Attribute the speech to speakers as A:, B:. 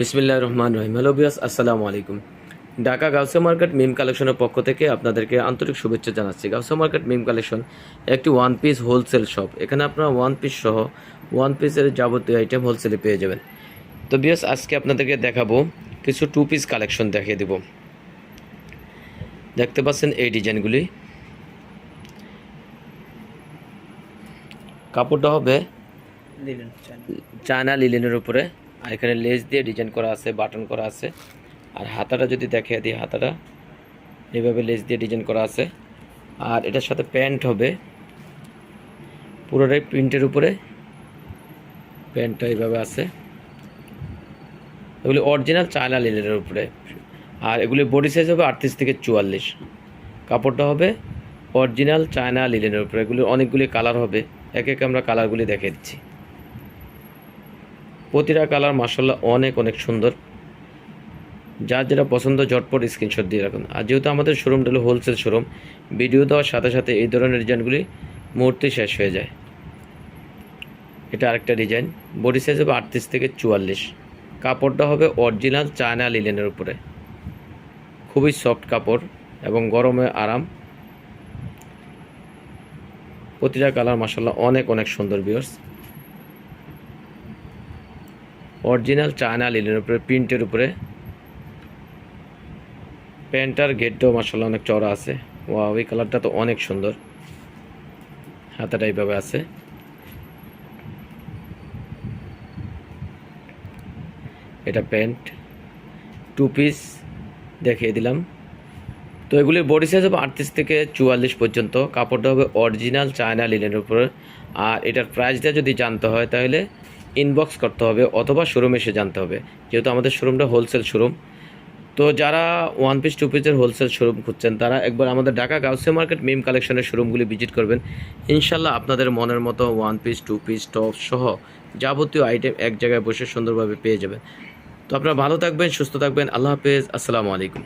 A: বিসমিল্লাহ রহমান রহিম। হ্যালো বিয়াস আসসালামু আলাইকুম। ঢাকা গাউসা মার্কেট মিম কালেকশনের পক্ষ থেকে আপনাদেরকে আন্তরিক শুভেচ্ছা জানাচ্ছি। গাউসা মার্কেট মিম কালেকশন একটি ওয়ান পিস হোলসেল শপ এখানে আপনারা ওয়ান পিস সহ ওয়ান পিসের যাবতীয় আইটেম হোলসেলে পেয়ে যাবেন। তো বিয়াস আজকে আপনাদেরকে দেখাবো কিছু টু পিস কালেকশন দেখিয়ে দেব। দেখতে পাচ্ছেন এই ডিজাইনগুলি। কাপড়টা হবে চায়না লিলেনের উপরে। আর এখানে লেস দিয়ে ডিজাইন করা আছে বাটন করা আছে। আর হাতাটা যদি দেখে দিই হাতাটা এইভাবে লেস দিয়ে ডিজাইন করা আছে। আর এটার সাথে প্যান্ট হবে। পুরোটাই প্রিন্টের উপরে প্যান্টটা এইভাবে আছে। এগুলি অরিজিনাল চায়না লিলেনের উপরে। আর এগুলি বডি সাইজ হবে আটত্রিশ থেকে চুয়াল্লিশ। কাপড়টা হবে অরিজিনাল চায়না লিলেনের উপরে। এগুলি অনেকগুলি কালার হবে। এক এক আমরা কালারগুলি দেখে দিচ্ছি। প্রতিটা কালার মাসাল্লাহ অনেক অনেক সুন্দর। যার যেটা পছন্দ, ঝটপট স্ক্রিনশট দিয়ে রাখুন। আর যেহেতু আমাদের শোরুমটা হলো হোলসেল শোরুম ভিডিও দেওয়ার সাথে সাথে এই ধরনের ডিজাইনগুলি মুহূর্তে শেষ হয়ে যায়। এটা আরেকটা ডিজাইন বডি সাইজ হবে আটত্রিশ থেকে চুয়াল্লিশ। কাপড়টা হবে অরিজিনাল চায়না লিলেনের উপরে। খুবই সফট কাপড় এবং গরমে আরাম। প্রতিটা কালার মাসাল্লাহ অনেক অনেক সুন্দর বিয়ার্স অরিজিনাল চায়না লিলের উপরে প্রিন্টের উপরে। প্যান্টার গেটটাও মাসাল্লাহ অনেক চড়া আছে। ওয়া ওই কালারটা তো অনেক সুন্দর। হাতাটা এইভাবে আছে। এটা প্যান্ট। টু পিস দেখিয়ে দিলাম। তো এগুলির বডি সাইজ হবে আটত্রিশ থেকে চুয়াল্লিশ পর্যন্ত। কাপড়টা হবে অরিজিনাল চায়না লিনের উপরে। আর এটার প্রাইসটা যদি জানতে হয় তাহলে ইনবক্স করতে হবে অথবা শোরুমে এসে জানতে হবে। যেহেতু আমাদের শোরুমটা হোলসেল শোরুম তো যারা ওয়ান পিস টু পিসের হোলসেল শোরুম খুঁজছেন, তারা একবার আমাদের ঢাকা গাউসে মার্কেট মিম কালেকশনের শোরুমগুলি ভিজিট করবেন। ইনশাল্লাহ আপনাদের মনের মতো one piece two piece top সহ যাবতীয় আইটেম এক জায়গায় বসে সুন্দরভাবে পেয়ে যাবেন। তো আপনারা ভালো থাকবেন, সুস্থ থাকবেন। আল্লাহ হাফেজ। আসসালামু আলাইকুম।